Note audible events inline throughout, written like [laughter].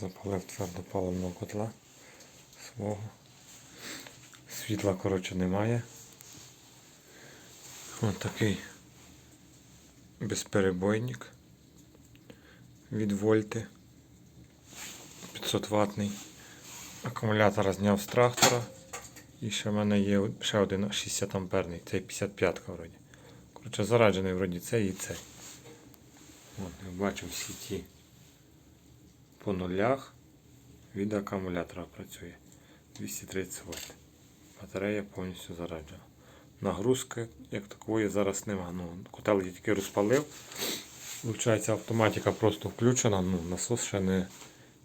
Запалив твердопаливного котла свого. Світла, коротше, немає. Ось такий безперебойник від вольти. 500 ватний. Акумулятор зняв з трактора. І ще в мене є ще один 60 амперний. Цей 55 вроді. Коротше, зараджений вроді цей і цей. От, я бачу всі ті по нулях від акумулятора працює. 230 вольт. Батарея повністю зараджена. Нагрузки як такої зараз нема. Ну, котел я тільки розпалив. Виходить, автоматика просто включена, ну, насос ще не,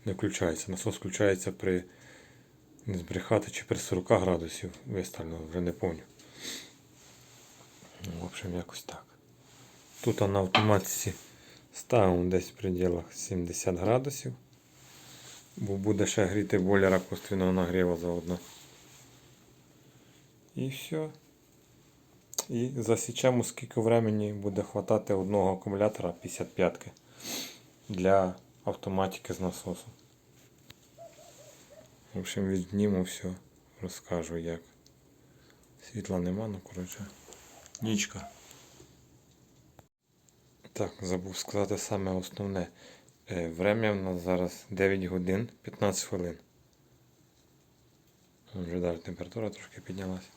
не включається. Насос включається при не збрехати чи при 40 градусів виставлено, вже не пам'ятаю. Ну, в общем, якось так. Тут на автоматиці ставимо десь в пределах 70 градусів. Бо буде ще гріти бойлера косвіного нагріву заодно. І все. І засічемо, скільки времени буде хватати одного акумулятора 55 для автоматики з насосом. В общем, відніму все, розкажу як. Світла нема, ну коротше. Нічка. Так, забув сказати саме основне. Е, Время в нас зараз 9 годин 15 хвилин. Вже навіть температура трошки піднялася.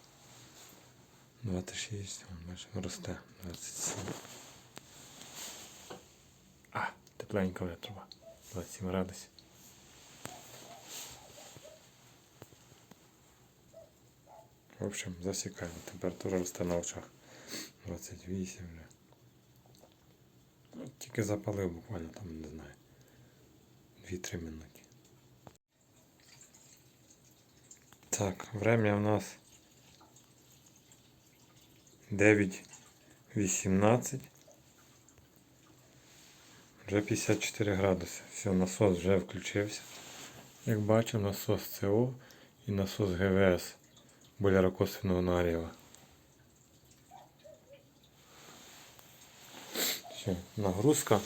26, вон, бачимо, росте. 27. А, тепленька вже труба. 27 градусів. В общем, засікаємо. Температура росте на очах. 28 вже. Ну, Тільки запалив буквально там, не знаю. 2-3 минути. Так, время у нас 9.18. Вже 54 градуси. Все, насос вже включився. Як бачимо, насос ЦО і насос ГВС болярокосвенного нагріва. Все, нагрузка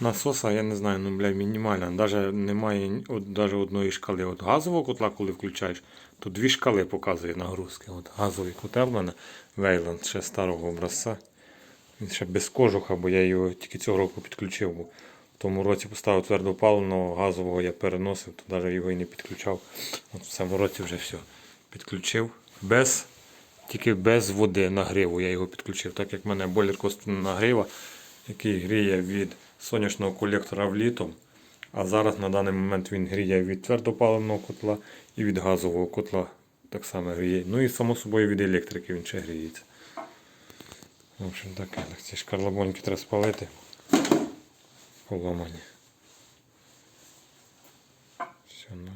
насоса, я не знаю, ну бля, мінімальна. Даже немає от, даже одної шкали. От газового котла, коли включаєш, то дві шкали показує нагрузки. От газовий котел в мене Вейланд ще старого образця. Він ще без кожуха, бо я його тільки цього року підключив. Бо в тому році поставив твердопаливного газового, я переносив, то навіть його і не підключав. От в цьому році вже все підключив. Без, тільки без води нагріву я його підключив. Так як в мене бойлер косвенного нагріва, який гріє від сонячного колектора в літом. А зараз на даний момент він гріє від твердопаливного котла і від газового котла так само гріє. Ну і само собою від електрики він ще гріється. В общем, таке. Так, ці шкарлобоньки треба спалити. Поламані. Все, ну.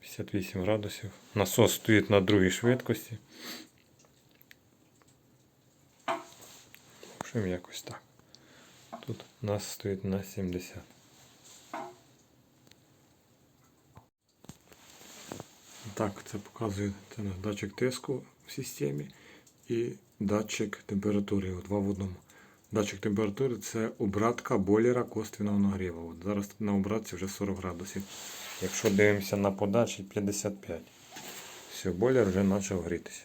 58 градусів. Насос стоїть на другій швидкості. Общем, якось так. Тут у нас стоїть на 70. Так, це показує це датчик тиску в системі і датчик температури. Два в одному. Датчик температури це обратка бойлера косвіного нагріву. От зараз на обратці вже 40 градусів. Якщо дивимося на подачі 55. Все, бойлер вже почав грітися.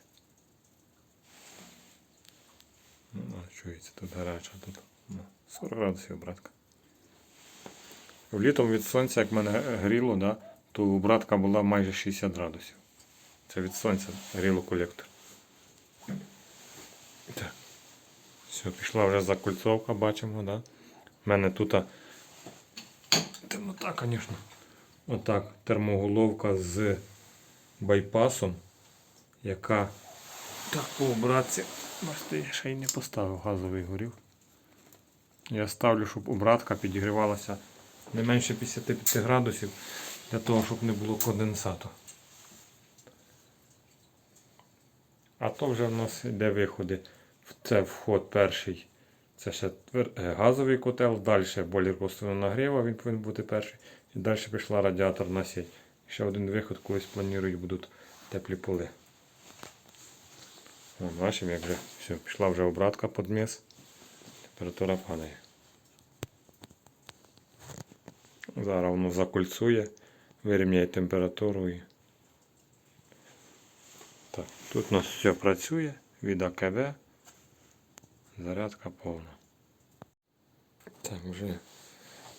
Ну, а чується, тут гаряча, тут ну, 40 градусів обратка. Літом від сонця, як мене гріло, да, то обратка була майже 60 градусів. Це від сонця гріло колектор. Так. Все, пішла вже закольцовка, бачимо, да? У мене тут темнота, звісно. Отак, термоголовка з байпасом, яка так по обратці. Бачите, ще й не поставив газовий горів. Я ставлю, щоб обратка підігрівалася не менше 55 градусів для того, щоб не було конденсату. А то вже в нас йде виходи. Це вход перший. Це ще е, газовий котел, далі бойлер косвенного нагріву, він повинен бути перший. І далі пішла радіаторна сеть. Ще один виход колись планують будуть теплі поли. О, бачимо, як вже все, пішла вже обратка під міс. Температура падає. Зараз воно закульцує, вирівняє температуру і. Так, тут у нас все працює від АКБ. Зарядка повна. Так, вже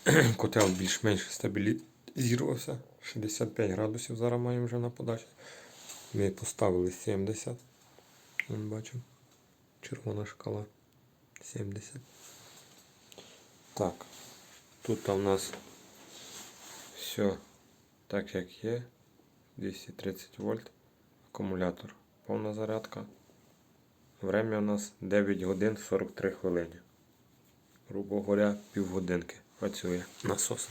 [clears throat] котел більш-менш стабілізувався. 65 градусів зараз маємо вже на подачі. Ми поставили 70. Вон бачимо. Червона шкала. 70. Так. Тут у нас все так як є. 230 вольт. Акумулятор. Повна зарядка. Время у нас 9 годин 43 хвилини. Грубо говоря, півгодинки працює насос.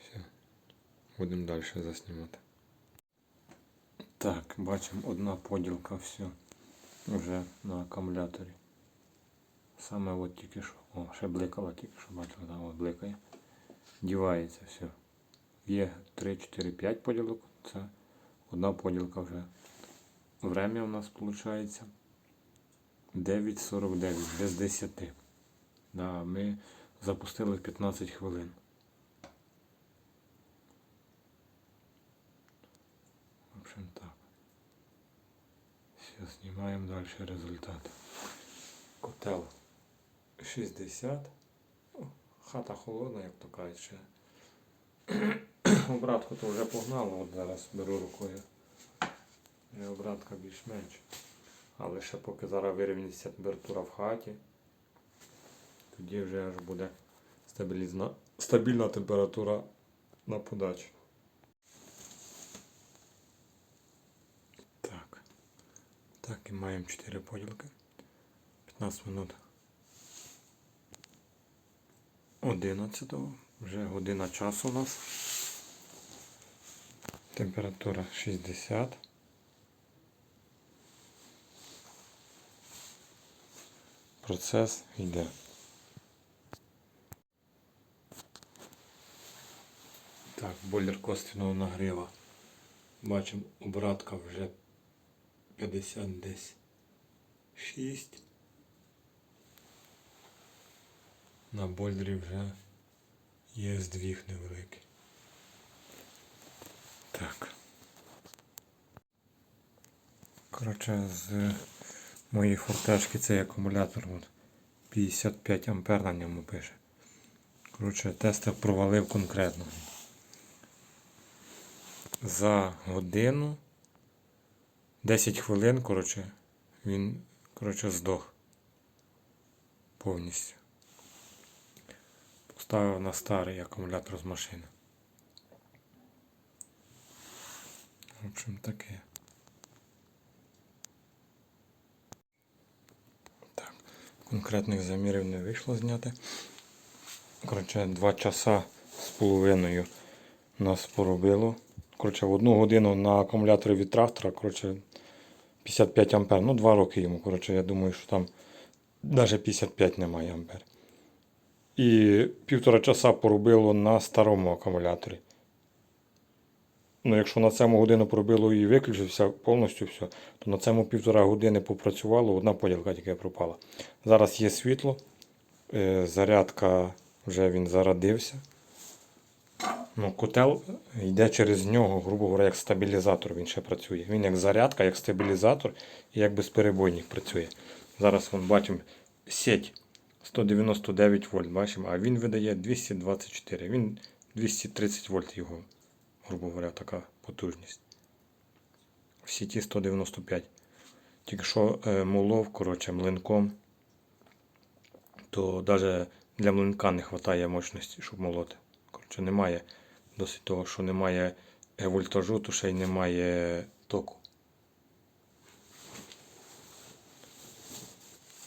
Все. Будемо далі заснімати. Бачимо одна поділка все. Вже на акумуляторі. Саме от тільки що. О, ще бликало тільки що бачили, там от бликає. Дівається все. Є 3, 4, 5 поділок. Це одна поділка вже. Время у нас виходить 9.49, без 10. Да, ми запустили 15 хвилин. В общем так. Все, знімаємо далі результат. Котел 60. Хата холодна, як то кажуть. Обратку то вже погнало, от зараз беру рукою. І обратка більш-менш. Але ще поки зараз вирівняється температура в хаті, тоді вже аж буде стабілізна... стабільна температура на подачі. Так. Так, і маємо 4 поділки. 15 минут 11. Вже година часу у нас. Температура 60. Процес йде. Так, бойлер косвенного нагріва. Бачимо, обратка вже 50 десь 6. На бойлері вже є здвіг невеликий. Так. Коротше, з моєї фортешки цей акумулятор от, 55 ампер на ньому пише. Коротше, тестер провалив конкретно. За годину 10 хвилин, коротше, він коротше, здох повністю. Поставив на старий акумулятор з машини. В общем, таке. Так, конкретних замірів не вийшло зняти. Коротше, 2 часа з половиною нас поробило. Коротше, в одну годину на акумуляторі від трактора, коротше, 55 ампер. Ну, 2 роки йому. Коротше, я думаю, що там навіть 55 немає ампер. І півтора часа поробило на старому акумуляторі. Ну, якщо на цьому годину пробило і виключився повністю все, то на цьому півтора години попрацювало, одна поділка тільки пропала. Зараз є світло, е, зарядка вже він зарадився. Ну, котел йде через нього, грубо говоря, як стабілізатор він ще працює. Він як зарядка, як стабілізатор і як безперебойник працює. Зараз вон, бачимо сеть 199 вольт, бачимо, а він видає 224. Він 230 вольт його, грубо говоря, така потужність. В сіті 195. Тільки що е, молов, коротше, млинком, то навіть для млинка не вистачає мощності, щоб молоти. Коротше, немає досить того, що немає е, вольтажу, то ще й немає току.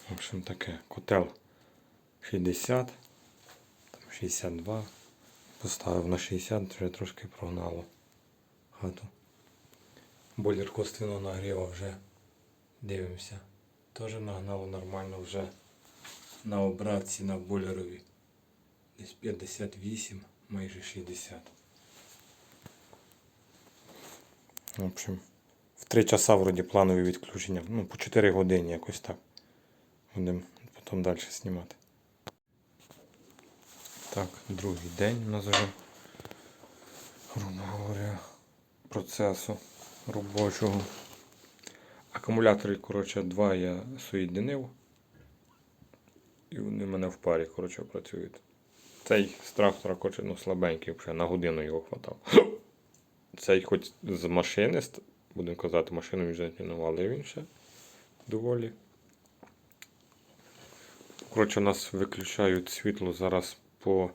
В общем таке, котел 60, 62. Поставив на 60, вже трошки прогнало хату. Бойлер косвенного нагріва вже дивимося. Теж нагнало нормально вже на обратці на бойлерові. Десь 58, майже 60. В общем, в 3 часа вроді планові відключення. Ну, по 4 години якось так. Будемо потім далі знімати. так, другий день у нас вже, грубо говоря, процесу робочого. Акумулятори, коротше, два я соєдинив. І вони в мене в парі, коротше, працюють. Цей з трактора, коротше, ну, слабенький, на годину його хватав. Цей хоч з машини, будемо казати, машину вже він ще доволі. Коротше, у нас виключають світло зараз по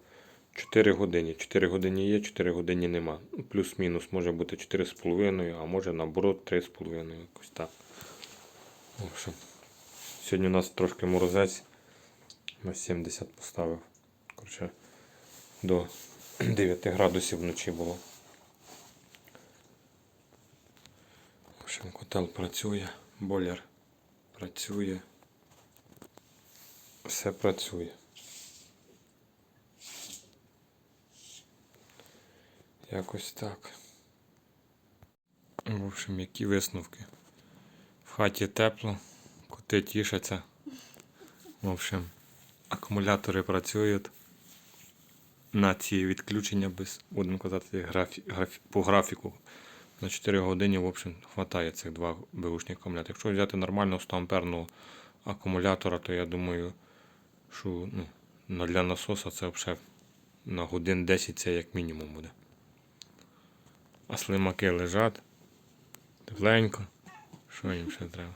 4 години. 4 години є, 4 години нема. Ну, Плюс-мінус може бути 4,5, а може наоборот 3,5, якось так. В общем, сьогодні у нас трошки морозець. На 70 поставив. Коротше, до [clears throat] 9 градусів вночі було. Общем, котел працює, бойлер працює. Все працює. Якось так. В общем, які висновки. В хаті тепло, коти тішаться. В общем, акумулятори працюють. На ці відключення без, будемо казати, графі, графі, по графіку. На 4 години, в общем, хватає цих два беушних акумулятора. Якщо взяти нормального 100 амперного акумулятора, то я думаю, що ну, для насоса це взагалі на годин 10 це як мінімум буде. А слимаки лежать тепленько. Що їм ще треба?